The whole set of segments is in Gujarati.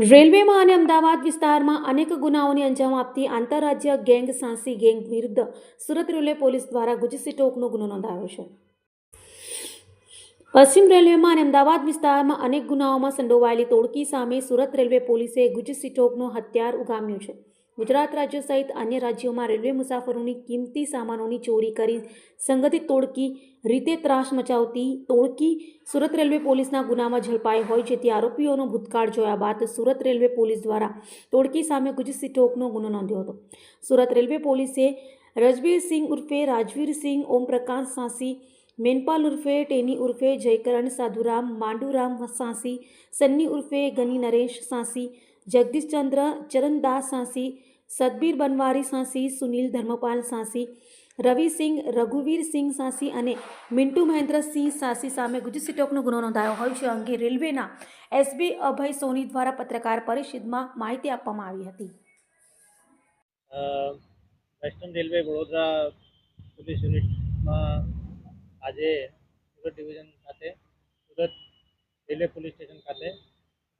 રેલવેમાં અને અમદાવાદ વિસ્તારમાં અનેક ગુનાઓને અંજામ આપતી આંતરરાજ્ય ગેંગ સાંસી ગેંગ વિરુદ્ધ સુરત રેલવે પોલીસ દ્વારા ગુજસીટોકનો ગુનો નોંધાયો છે. પશ્ચિમ રેલવેમાં અને અમદાવાદ વિસ્તારમાં અનેક ગુનાઓમાં સંડોવાયેલી તોડકી સામે સુરત રેલવે પોલીસે ગુજસીટોકનો હથિયાર ઉગામ્યું છે. ગુજરાત રાજ્ય સહિત અન્ય રાજ્યોમાં રેલવે મુસાફરોની કિંમતી સામાનોની ચોરી કરી સંગઠિત તોડકી રીતે ત્રાસ મચાવતી તોડકી સુરત રેલવે પોલીસના ગુનામાં ઝડપાઈ હોય જેથી આરોપીઓનો ભૂતકાળ જોયા બાદ સુરત રેલવે પોલીસ દ્વારા તોડકી સામે ગુજસી ટોકનો ગુનો નોંધ્યો હતો. સુરત રેલવે પોલીસે રજબીરસિંહ ઉર્ફે રાજવીરસિંહ ઓમપ્રકાશ સાંસી, મેનપાલ ઉર્ફે ટેની ઉર્ફે જયકરણ સાધુરામ, માંડુરામ સાંસી, સન્ની ઉર્ફે ગની નરેશ સાંસી જગદીશચંદ્ર, ચરણદાસ સાંસી, સદબીર બનવારી સાંસી, સુનિલ ધર્મપાલ સાંસી રવિસિંહ રઘુવીરસિંહ સાંસી અને મિન્ટુ મહેન્દ્રસિંહ સાંસી સામે ગુજસી સિટોકનો ગુનો નોંધાયો હોય છે. અંગે રેલવેના એસબી અભય સોની દ્વારા પત્રકાર પરિષદમાં માહિતી આપવામાં આવી હતી. વેસ્ટર્ન રેલવે વડોદરા પોલીસ યુનિટમાં આજે સુરત ડિવિઝન ખાતે સુરત રેલવે પોલીસ સ્ટેશન ખાતે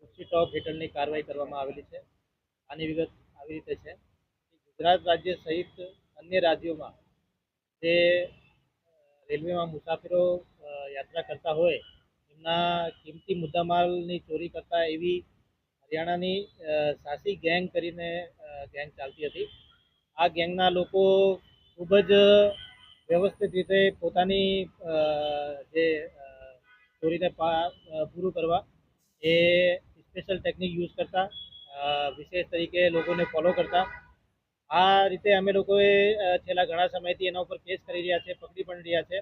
ગુસ્સી ટોપ હેઠળની કાર્યવાહી કરવામાં આવેલી છે. આની વિગત આવી રીતે છે. ગુજરાત રાજ્ય સહિત અન્ય રાજ્યોમાં જે રેલવેમાં મુસાફરો યાત્રા કરતા હોય, એમના કિંમતી મુદ્દામાલની ચોરી કરતા એવી હરિયાણાની સાસી ગેંગ કરીને ગેંગ ચાલતી હતી. આ ગેંગના લોકો ખૂબ જ વ્યવસ્થિત રીતે પોતાની જે ચોરીને પૂરું કરવા, એ સ્પેશિયલ ટેકનિક યુઝ કરતા વિશેષ તરીકે લોકોને ફોલો કરતા. આ રીતે અમે લોકોએ છેલ્લા ઘણા સમયથી એના ઉપર કેસ કરી રહ્યા છે, પકડી પણ રહ્યા છે.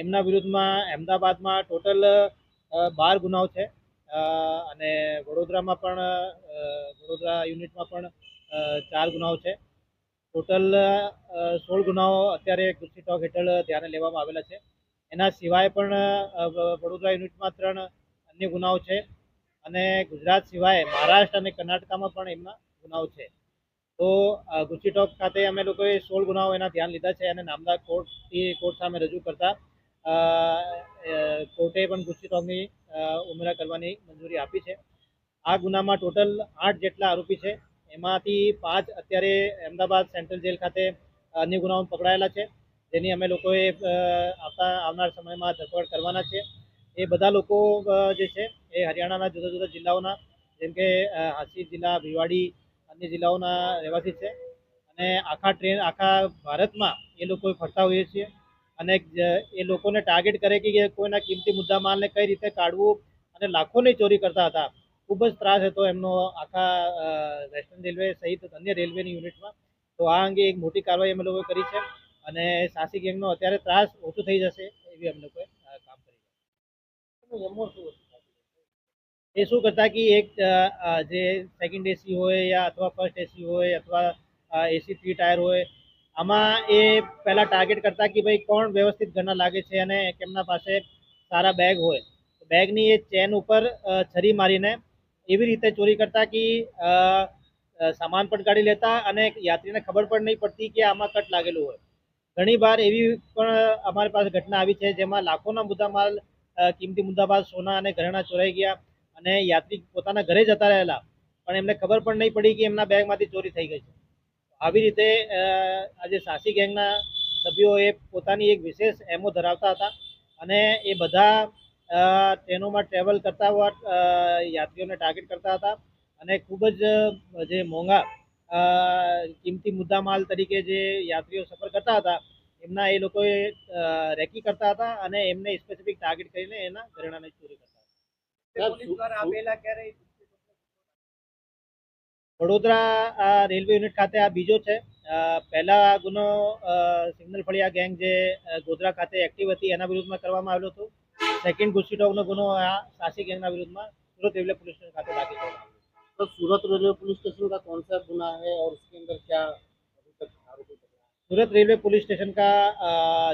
એમના વિરુદ્ધમાં અમદાવાદમાં ટોટલ બાર ગુનાઓ છે. અને વડોદરામાં પણ વડોદરા યુનિટમાં પણ ચાર ગુનાઓ છે. ટોટલ સોળ ગુનાઓ અત્યારે કૃષિ ટોક હેઠળ ધ્યાને લેવામાં આવેલા છે. એના સિવાય પણ વડોદરા યુનિટમાં ત્રણ અન્ય ગુનાઓ છે. અને ગુજરાત સિવાય મહારાષ્ટ્ર અને કર્ણાટકામાં પણ એમના ગુનાઓ છે. તો ગુચીટોક ખાતે અમે લોકોએ સોળ ગુનાઓ એના ધ્યાન લીધા છે અને નામદાર કોર્ટથી કોર્ટ સામે રજૂ કરતા કોર્ટે પણ ગુચીટોકની ઉમેરા કરવાની મંજૂરી આપી છે. આ ગુનામાં ટોટલ આઠ જેટલા આરોપી છે. એમાંથી પાંચ અત્યારે અમદાવાદ સેન્ટ્રલ જેલ ખાતે અન્ય ગુનાઓમાં પકડાયેલા છે. જેની અમે લોકોએ આવતા, આવનાર સમયમાં ધરપકડ કરવાના છે. એ બધા લોકો જે છે, એ હરિયાણાના જુદા જુદા જિલ્લાઓના, જેમ કે હાંસી જિલ્લા ભીવાડી અન્ય જિલ્લાઓના રહેવાસી છે. અને આખા ટ્રેન, આખા ભારતમાં એ લોકો ફરતા હોઈએ છીએ. અને એ લોકોને ટાર્ગેટ કરે કે કોઈના કિંમતી મુદ્દા માલને કઈ રીતે કાઢવું અને લાખોની ચોરી કરતા હતા. ખૂબ જ ત્રાસ હતો એમનો આખા વેસ્ટર્ન રેલવે સહિત અન્ય રેલવેની યુનિટમાં. તો આ અંગે એક મોટી કાર્યવાહી અમે લોકોએ કરી છે. અને સાસી ગેંગનો અત્યારે ત્રાસ ઓછો થઈ જશે એવી અમે લોકોએ અ, કામ કરી છે એમાં શું હતું? એ શું કરતા કે એક જે સેકન્ડ એસી હોય યા અથવા ફર્સ્ટ એસી હોય અથવા એસી થ્રી ટાયર હોય આમાં એ પહેલાં ટાર્ગેટ કરતા કે ભાઈ કોણ વ્યવસ્થિત ઘરના લાગે છે અને કેમના પાસે સારા બેગ હોય. બેગની એ ચેન ઉપર છરી મારીને એવી રીતે ચોરી કરતા કે સામાન પણ કાઢી લેતા અને યાત્રીને ખબર પણ નહીં પડતી કે આમાં કટ લાગેલું હોય. ઘણી વાર એવી પણ અમારી પાસે ઘટના આવી છે જેમાં લાખોના મુદ્દામાલ અ, કિંમતી મુદ્દામાલ સોના અને ઘરેણા ચોરાઈ ગયા અને યાત્રી પોતાના ઘરે જતા રહેલા. પણ એમને ખબર પણ નહીં પડી કે એમના બેગમાંથી ચોરી થઈ ગઈ છે. આવી રીતે આજે સાસી ગેંગના સભ્યો એ પોતાની એક વિશેષ એમો ધરાવતા હતા અને એ બધા ટ્રેનોમાં ટ્રેવલ કરતા હોવા યાત્રીઓને ટાર્ગેટ કરતા હતા અને ખૂબ જ જે મોંઘા કિંમતી મુદ્દામાલ તરીકે જે યાત્રીઓ સફર કરતા હતા એમના એ લોકોએ અ, રેકી કરતા હતા અને એમને સ્પેસિફિક ટાર્ગેટ કરીને એના ઘરેણાની ચોરી કરતા હતા વડોદરા આ રેલવે યુનિટ ખાતે આ બીજો છે અ, પહેલા ગુનો અ, સિગ્નલ ફળિયા ગેંગ જે અ, ગોધરા ખાતે એક્ટિવ હતી એના વિરુદ્ધમાં કરવામાં આવેલો હતો સેકન્ડ ગુસ્સીટોકનો ગુનો આ સાસી ગેંગના વિરુદ્ધમાં સુરત રેલવે પોલીસ સ્ટેશન ખાતે દાખલ કરવામાં આવ્યો तो सूरत रेलवे पुलिस स्टेशन का कौन सा गुना है और उसके अंदर क्या सूरत रेलवे पुलिस स्टेशन का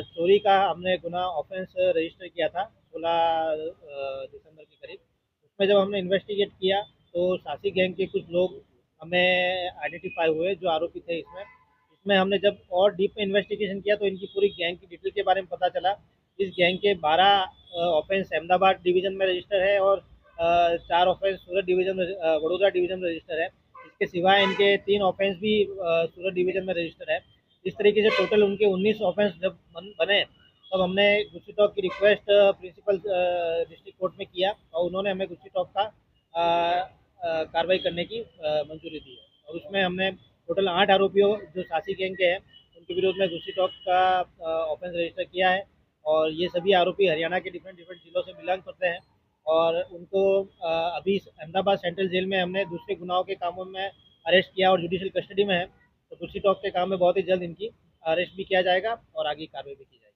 चोरी का हमने गुना ऑफेंस रजिस्टर किया था सोलह दिसंबर के करीब। उसमें जब हमने इन्वेस्टिगेट किया तो सासी गैंग के कुछ लोग हमें आइडेंटिफाई हुए जो आरोपी थे इसमें। इसमें हमने जब और डीप में इन्वेस्टिगेशन किया तो इनकी पूरी गैंग की डिटेल के बारे में पता चला। इस गैंग के बारह ऑफेंस अहमदाबाद डिवीज़न में रजिस्टर है और चार offence Surat division Vadodara division में रजिस्टर है। इसके सिवाय इनके तीन ऑफेंस भी सूरत डिवीज़न में रजिस्टर है। इस तरीके से टोटल उनके 19 ऑफेंस जब बने तब हमने गुस्सी टॉक की रिक्वेस्ट प्रिंसिपल डिस्ट्रिक्ट कोर्ट में किया और उन्होंने हमें गुस्सी टॉक का कार्रवाई करने की मंजूरी दी है। और उसमें हमने टोटल आठ आरोपियों, जो सासी गैंग के हैं, उनके विरोध में गुस्सी टॉक का ऑफेंस रजिस्टर किया है और ये सभी आरोपी हरियाणा के डिफरेंट डिफरेंट जिलों से बिलोंग करते हैं और उनको अभी अहमदाबाद सेंट्रल जेल में हमने दूसरे गुनाहों के कामों में अरेस्ट किया और जुडिशियल कस्टडी में है। तो गुस्सी टॉक के काम में बहुत ही जल्द इनकी अरेस्ट भी किया जाएगा और आगे कार्रवाई भी की जाएगी